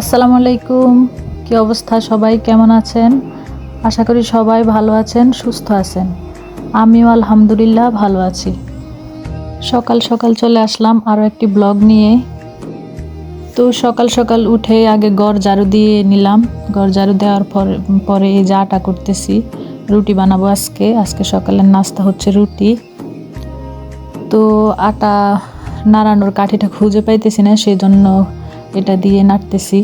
আসসালামু আলাইকুম। কি অবস্থা সবাই? কেমন আছেন? আশা করি সবাই ভালো আছেন, সুস্থ আছেন। আমিও আলহামদুলিল্লাহ ভালো আছি। সকাল সকাল চলে আসলাম আরও একটি ব্লগ নিয়ে। তো সকাল সকাল উঠে আগে গড় ঝাড়ু দিয়ে নিলাম। গড় ঝাড়ু দেওয়ার পর, পরে এই যে আটা করতেছি, রুটি বানাবো আজকে। আজকে সকালের নাস্তা হচ্ছে রুটি। তো আটা নাড়ানোর কাঠিটা খুঁজে পাইতেছি না সেই জন্য এটা দিয়ে নাড়তেছি।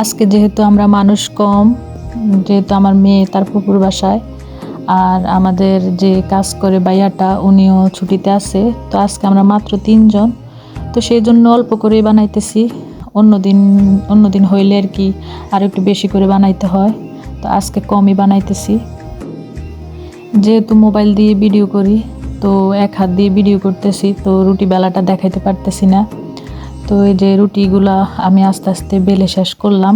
আজকে যেহেতু আমরা মানুষ কম, যেহেতু আমার মেয়ে তার পুকুর বাসায়, আর আমাদের যে কাজ করে বাইয়াটা উনিও ছুটিতে আছে, তো আজকে আমরা মাত্র তিনজন। তো সেই জন্য অল্প করে বানাইতেছি। অন্যদিন অন্যদিন হইলে আর কি আর একটু বেশি করে বানাইতে হয়। তো আজকে কমই বানাইতেছি। যেহেতু মোবাইল দিয়ে ভিডিও করি, তো এক হাত দিয়ে ভিডিও করতেছি, তো রুটি বেলাটা দেখাইতে পারতেছি না। তো এই যে রুটিগুলা আমি আস্তে আস্তে বেলে শেষ করলাম।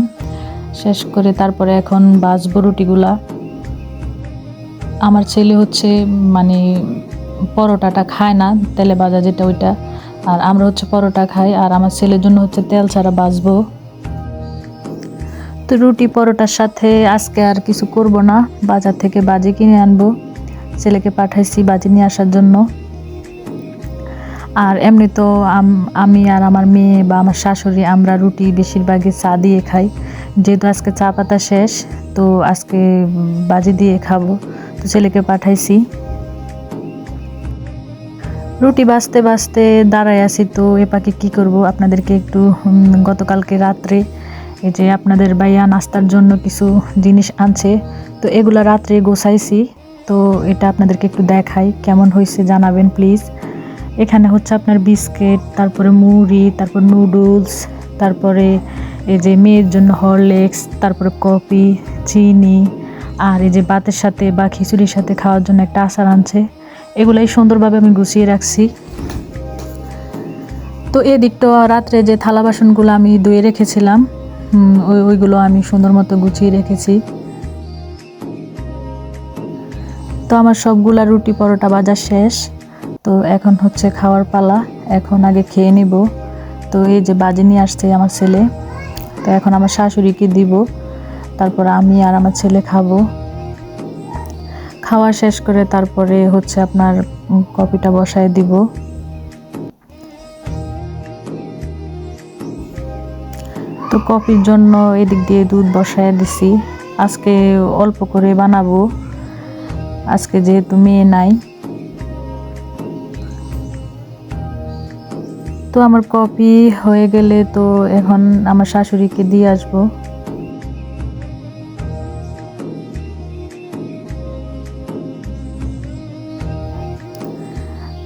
শেষ করে তারপরে এখন বাজবো রুটিগুলা। আমার ছেলে হচ্ছে মানে পরোটাটা খায় না, তেলে ভাজা যেটা ওইটা। আর আমরা হচ্ছে পরোটা খাই, আর আমার ছেলের জন্য হচ্ছে তেল ছাড়া বাজবো তো রুটি পরোটার সাথে আজকে আর কিছু করব না, বাজার থেকে বাজে কিনে আনব। ছেলেকে পাঠাইছি বাজে নিয়ে আসার জন্য। আর এমনি তো আমি আর আমার মেয়ে বা আমার শাশুড়ি আমরা রুটি বেশিরভাগই চা দিয়ে খাই। যেহেতু আজকে চা পাতা শেষ, তো আজকে বাজি দিয়ে খাব। তো ছেলেকে পাঠাইছি। রুটি বাঁচতে বাঁচতে দাঁড়ায় আছি, তো এপাকে কি করব? আপনাদেরকে একটু গতকালকে রাত্রে এই যে আপনাদের বাইয়া নাস্তার জন্য কিছু জিনিস আনছে, তো এগুলা রাত্রে গোছাইছি। তো এটা আপনাদেরকে একটু দেখাই, কেমন হয়েছে জানাবেন, প্লিজ। এখানে হচ্ছে আপনার বিস্কিট, তারপরে মুড়ি, তারপর নুডলস, তারপরে এই যে মেয়ের জন্য হরলিক্স, তারপরে কফি, চিনি, আর এই যে ভাতের সাথে বা খিচুড়ির সাথে খাওয়ার জন্য একটা আচার আনছে। এগুলাই সুন্দরভাবে আমি গুছিয়ে রাখছি। তো এদিকটা রাত্রে যে থালা বাসনগুলো আমি ধুয়ে রেখেছিলাম ওই ওইগুলো আমি সুন্দর মতো গুছিয়ে রেখেছি। তো আমার সবগুলা রুটি পরোটা বাজার শেষ। তো এখন হচ্ছে খাওয়ার পালা, এখন আগে খেয়ে নিব। তো এই যে বাজে নিয়ে আসছে আমার ছেলে, তো এখন আমার শাশুড়িকে দিব, তারপর আমি আর আমার ছেলে খাব। খাওয়া শেষ করে তারপরে হচ্ছে আপনার কপিটা বসায় দিব। তো কপির জন্য এদিক দিয়ে দুধ বসায় দিছি। আজকে অল্প করে বানাবো। আজকে যেহেতু মেয়ে নাই তো আমার কপি হয়ে গেলে তো এখন আমার শাশুড়িকে দিয়ে আসব।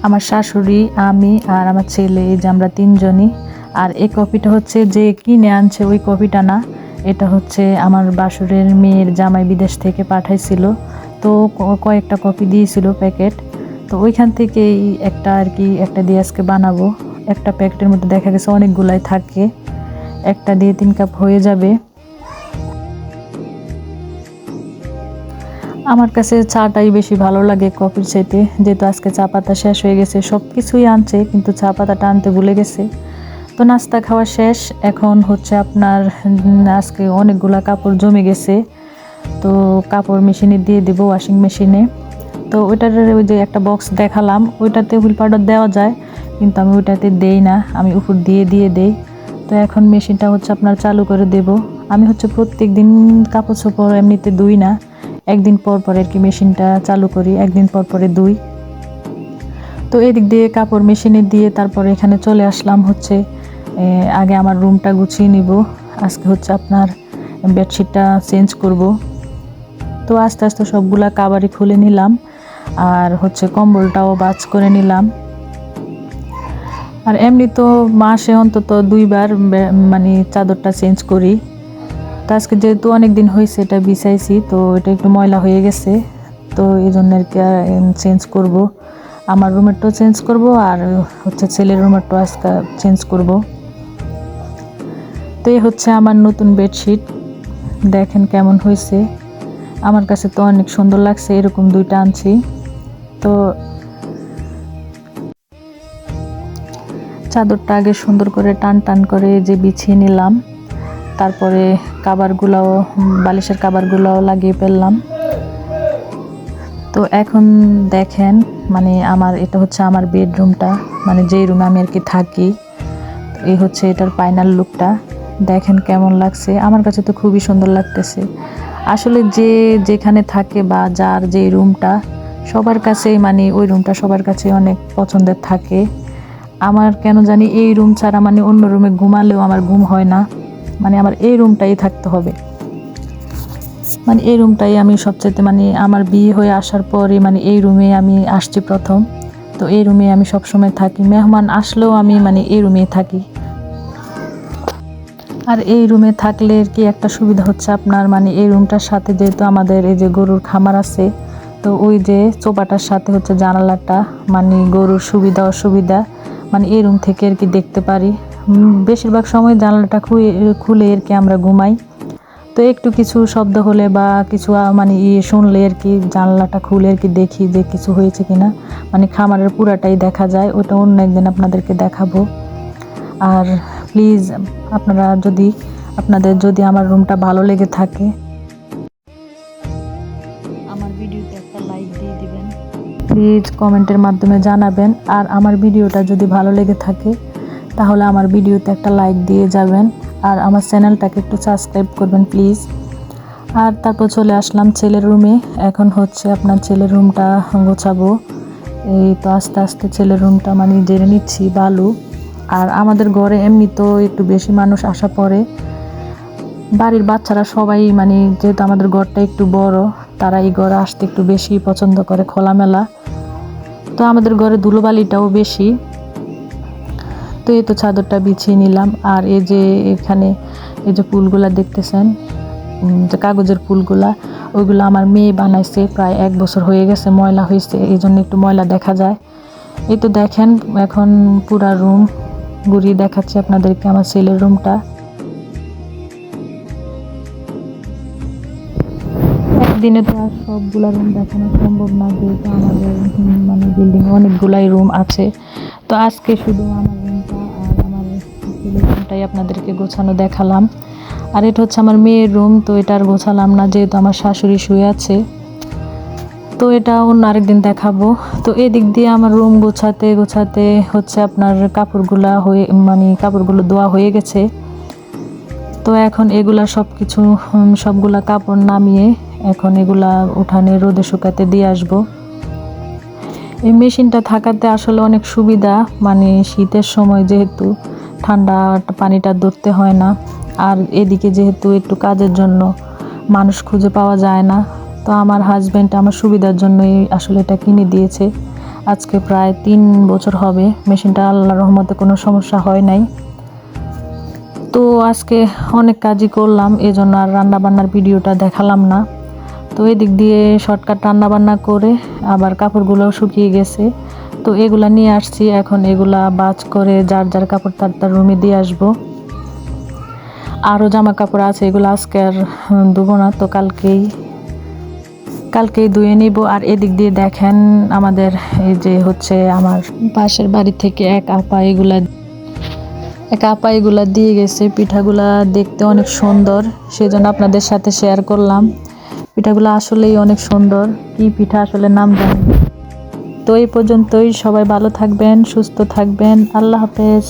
আমার শাশুড়ি, আমি আর আমার ছেলে, এই যে আমরা তিনজনই। আর এই কপিটা হচ্ছে যে কিনে আনছে, ওই কপিটা না, এটা হচ্ছে আমার বাসুরের মেয়ের জামাই বিদেশ থেকে পাঠাইছিল। তো কয়েকটা কপি দিয়েছিল প্যাকেট। তো ওইখান থেকেই একটা আর কি, একটা দিয়ে আজকে বানাবো। একটা প্যাকেটের মধ্যে দেখা গেছে অনেকগুলাই থাকে। একটা দিয়ে তিন কাপ হয়ে যাবে। আমার কাছে চাটাই বেশি ভালো লাগে কফির চাইতে। যেহেতু আজকে চা পাতা শেষ হয়ে গেছে সব কিছুই আনছে, কিন্তু চা পাতাটা আনতে ভুলে গেছে। তো নাস্তা খাওয়া শেষ। এখন হচ্ছে আপনার আজকে অনেকগুলা কাপড় জমে গেছে। তো কাপড় মেশিনে দিয়ে দেবো ওয়াশিং মেশিনে তো ওইটার ওই যে একটা বক্স দেখালাম, ওইটাতে হুইল পাউডার দেওয়া যায়। কিন্তু আমি ওইটাতে দেই না, আমি উপর দিয়ে দিয়ে দেই। তো এখন মেশিনটা হচ্ছে আপনার চালু করে দেব। আমি হচ্ছে প্রত্যেক দিন কাপড় চোপড় এমনিতে দুই না, একদিন পর পর আর কি মেশিনটা চালু করি, একদিন পর পরে দুই। তো এদিক দিয়ে কাপড় মেশিনে দিয়ে তারপরে এখানে চলে আসলাম হচ্ছে আগে আমার রুমটা গুছিয়ে নিব। আজকে হচ্ছে আপনার বেডশিটটা চেঞ্জ করব। তো আস্তে আস্তে সবগুলা কাবারই খুলে নিলাম, আর হচ্ছে কম্বলটাও বাজ করে নিলাম। আর এমনি তো মাসে অন্তত দুইবার মানে চাদরটা চেঞ্জ করি। তো আজকে যেহেতু অনেক দিন হয়েছে এটা বিছাইছি, তো এটা একটু ময়লা হয়ে গেছে, তো এই জন্য আর কি চেঞ্জ করব। আমার রুমেরটাও চেঞ্জ করব আর হচ্ছে ছেলের রুমেরটাও আজকে চেঞ্জ করব। তো এই হচ্ছে আমার নতুন বেডশিট দেখেন কেমন হয়েছে আমার কাছে তো অনেক সুন্দর লাগছে, এরকম দুইটা আনছি। তো চাদরটা আগে সুন্দর করে টান টান করে যে বিছিয়ে নিলাম, তারপরে কাবারগুলোও বালিশের কাবারগুলোও লাগিয়ে ফেললাম। তো এখন দেখেন মানে আমার, এটা হচ্ছে আমার বেডরুমটা মানে যেই রুমে আমি আর কি থাকি এই হচ্ছে এটার ফাইনাল লুকটা দেখেন কেমন লাগছে, আমার কাছে তো খুবই সুন্দর লাগতেছে। আসলে যে যেখানে থাকে বা যার যে রুমটা, সবার কাছেই মানে ওই রুমটা সবার কাছে অনেক পছন্দের থাকে। আমার কেন জানি এই রুম ছাড়া মানে অন্য রুমে ঘুমালেও আমার ঘুম হয় না। মানে আমার এই রুমটাই থাকতে হবে। মানে এই রুমটাই আমি সবচেয়ে মানে আমার বিয়ে হয়ে আসার পরে মানে এই রুমে আমি আসছি প্রথম। তো এই রুমে আমি সবসময় থাকি। মেহমান আসলেও আমি মানে এই রুমেই থাকি। আর এই রুমে থাকলে কি একটা সুবিধা হচ্ছে আপনার মানে এই রুমটার সাথে যেহেতু আমাদের এই যে গরুর খামার আছে, তো ওই যে চোপাটার সাথে হচ্ছে জানালাটা মানে গরুর সুবিধা, অসুবিধা। মানে এই রুম থেকে আর কি দেখতে পারি। বেশিরভাগ সময় জানালাটা খুলে আর কি আমরা ঘুমাই। তো একটু কিছু শব্দ হলে বা কিছু মানে ইয়ে শুনলে আর কি জানলাটা খুলে আর কি দেখি যে কিছু হয়েছে কিনা। মানে খামারের পুরাটাই দেখা যায়, ওটা অন্য একদিন আপনাদেরকে দেখাবো। আর প্লিজ আপনারা যদি, আপনাদের যদি আমার রুমটা ভালো লেগে থাকে প্লিজ কমেন্টের মাধ্যমে জানাবেন। আর আমার ভিডিওটা যদি ভালো লেগে থাকে, তাহলে আমার ভিডিওতে একটা লাইক দিয়ে যাবেন। আর আমার চ্যানেলটাকে একটু সাবস্ক্রাইব করবেন প্লিজ আর তারপর চলে আসলাম ছেলের রুমে। এখন হচ্ছে আপনার ছেলের রুমটা গোছাবো। এই তো আস্তে আস্তে ছেলের রুমটা মানে জেনে নিচ্ছি, বালু। আর আমাদের ঘরে এমনি তো একটু বেশি মানুষ আসা পরে বাড়ির বাচ্চারা সবাই মানে যেহেতু আমাদের ঘরটা একটু বড় তারা এই ঘরে আসতে একটু বেশি পছন্দ করে খোলামেলা। তো আমাদের ঘরে ধুলোবালিটাও বেশি। তো এই তো চাদরটা বিছিয়ে নিলাম। আর এই যে এখানে এই যে ফুলগুলা দেখতেছেন যে কাগজের ফুলগুলা ওইগুলো আমার মেয়ে বানাইছে, প্রায় এক বছর হয়ে গেছে ময়লা হয়েছে এই জন্য একটু ময়লা দেখা যায়। এই তো দেখেন, এখন পুরা রুম ঘুরিয়ে দেখাচ্ছি আপনাদেরকে, আমার ছেলের রুমটা একদিনে তো আর সবগুলা রুম দেখানো সম্ভব না, যেহেতু আমাদের মানে বিল্ডিং অনেকগুলাই রুম আছে। তো আজকে শুধু আমার রুমটা আর আমার রুমটাই আপনাদেরকে গোছানো দেখালাম। আর এটা হচ্ছে আমার মেয়ের রুম তো এটা আর গোছালাম না, যেহেতু আমার শাশুড়ি শুয়ে আছে। তো এটা অন্য আরেকদিন দেখাবো। তো এদিক দিয়ে আমার রুম গোছাতে গোছাতে হচ্ছে আপনার কাপড়গুলা হয়ে মানে কাপড়গুলো ধোয়া হয়ে গেছে। তো এখন এগুলা সব কিছু সবগুলা কাপড় নামিয়ে এখন এগুলা উঠানে রোদে শুকাতে দিয়ে আসব। এই মেশিনটা থাকাতে আসলে অনেক সুবিধা মানে শীতের সময় যেহেতু ঠান্ডা পানিটা ধরতে হয় না, আর এদিকে যেহেতু একটু কাজের জন্য মানুষ খুঁজে পাওয়া যায় না, তো আমার হাজব্যান্ড আমার সুবিধার জন্যই আসলে এটা কিনে দিয়েছে। আজকে প্রায় তিন বছর হবে, মেশিনটা আল্লাহ রহমতে কোনো সমস্যা হয় নাই। তো আজকে অনেক কাজই করলাম এই জন্য আর রান্নাবান্নার ভিডিওটা দেখালাম না। তো এদিক দিয়ে শর্টকাট রান্না বান্না করে আবার কাপড়গুলোও শুকিয়ে গেছে। তো এগুলা নিয়ে আসছি। এখন এগুলা বাজ করে যার যার কাপড় তার তার রুমে দিয়ে আসব। আরও জামা কাপড় আছে, এগুলো আজকে আর ধুবো না তো কালকেই। কালকেই ধুয়ে নিব। আর এদিক দিয়ে দেখেন আমাদের এই যে হচ্ছে আমার পাশের বাড়ি থেকে এক আপা এগুলা, এক আপা এগুলা দিয়ে গেছে। পিঠাগুলা দেখতে অনেক সুন্দর। সেজন্য আপনাদের সাথে শেয়ার করলাম। পিঠাগুলো আসলেই অনেক সুন্দর। কি পিঠা আসলে নাম জানি তো এই পর্যন্তই, সবাই ভালো থাকবেন, সুস্থ থাকবেন। আল্লাহ হাফেজ।